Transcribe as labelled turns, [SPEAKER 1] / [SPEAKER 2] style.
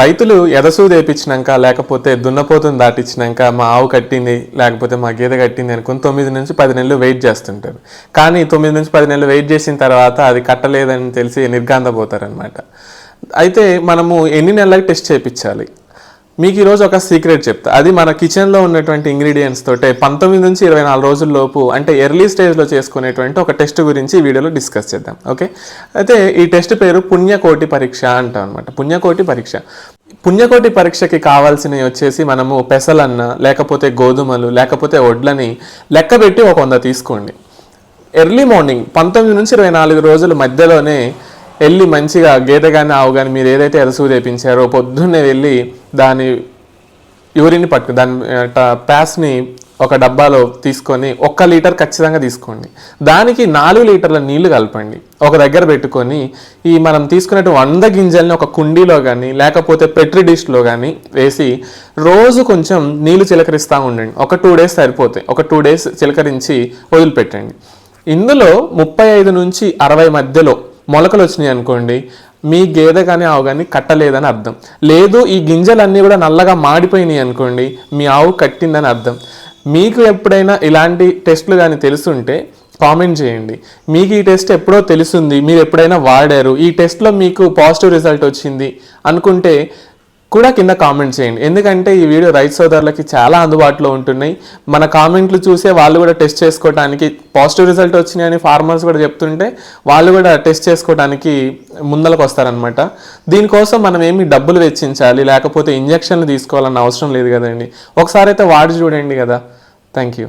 [SPEAKER 1] రైతులు ఎదసూ తెప్పించినాక లేకపోతే దున్నపోతుని దాటించినాక మా ఆవు కట్టింది లేకపోతే మా గేదె కట్టింది అనుకుని తొమ్మిది నుంచి పది నెలలు వెయిట్ చేస్తుంటారు. కానీ తొమ్మిది నుంచి పది నెలలు వెయిట్ చేసిన తర్వాత అది కట్టలేదని తెలిసి నిర్గాంధపోతారనమాట అయితే మనము ఎన్ని నెలలకు టెస్ట్ చేయించాలి? మీకు ఈరోజు ఒక సీక్రెట్ చెప్తా. అది మన కిచెన్లో ఉన్నటువంటి ఇంగ్రీడియంట్స్ తోటే పంతొమ్మిది నుంచి ఇరవై నాలుగు రోజుల లోపు అంటే ఎర్లీ స్టేజ్లో చేసుకునేటువంటి ఒక టెస్ట్ గురించి ఈ వీడియోలో డిస్కస్ చేద్దాం. ఓకే అయితే ఈ టెస్ట్ పేరు పుణ్యకోటి పరీక్ష అంటాం అనమాట పుణ్యకోటి పరీక్ష. పుణ్యకోటి పరీక్షకి కావాల్సినవి వచ్చేసి మనము పెసలన్న లేకపోతే గోధుమలు లేకపోతే వడ్లని లెక్కబెట్టి ఒక వంద తీసుకోండి. ఎర్లీ మార్నింగ్ పంతొమ్మిది నుంచి ఇరవై నాలుగు రోజుల మధ్యలోనే వెళ్ళి మంచిగా గేదె కానీ ఆవు కానీ మీరు ఏదైతే ఎరసూ తెప్పించారో పొద్దున్నే వెళ్ళి దాని యూరిన్ పట్టు దాని ప్యాస్ని ఒక డబ్బాలో తీసుకొని ఒక్క లీటర్ ఖచ్చితంగా తీసుకోండి. దానికి నాలుగు లీటర్ల నీళ్ళు కలపండి. ఒక దగ్గర పెట్టుకొని ఈ మనం తీసుకున్నట్టు వంద గింజల్ని ఒక కుండీలో కానీ లేకపోతే పెట్రి డిష్లో కానీ వేసి రోజు కొంచెం నీళ్ళు చిలకరిస్తూ ఉండండి. ఒక టూ డేస్ సరిపోతాయి. ఒక టూ డేస్ చిలకరించి వదిలిపెట్టండి. ఇందులో ముప్పై ఐదు నుంచి అరవై మధ్యలో మొలకలు వచ్చినాయి అనుకోండి మీ గేదె కానీ ఆవు కానీ కట్టలేదని అర్థం. లేదు ఈ గింజలన్నీ కూడా నల్లగా మాడిపోయినాయి అనుకోండి మీ ఆవు కట్టిందని అర్థం. మీకు ఎప్పుడైనా ఇలాంటి టెస్ట్లు కానీ తెలుసుంటే కామెంట్ చేయండి. మీకు ఈ టెస్ట్ ఎప్పుడో తెలుసుంది మీరు ఎప్పుడైనా వాడారు ఈ టెస్ట్లో మీకు పాజిటివ్ రిజల్ట్ వచ్చింది అనుకుంటే కూడా కింద కామెంట్ చేయండి. ఎందుకంటే ఈ వీడియో రైతు సోదరులకి చాలా అందుబాటులో ఉంటున్నాయి. మన కామెంట్లు చూసే వాళ్ళు కూడా టెస్ట్ చేసుకోవడానికి పాజిటివ్ రిజల్ట్ వచ్చినాయి అని ఫార్మర్స్ కూడా చెప్తుంటే వాళ్ళు కూడా టెస్ట్ చేసుకోవడానికి ముందలకు వస్తారనమాట దీనికోసం మనం ఏమి డబ్బులు వెచ్చించాలి లేకపోతే ఇంజక్షన్లు తీసుకోవాలన్న అవసరం లేదు కదండి. ఒకసారి అయితే వాడి చూడండి కదా. Thank you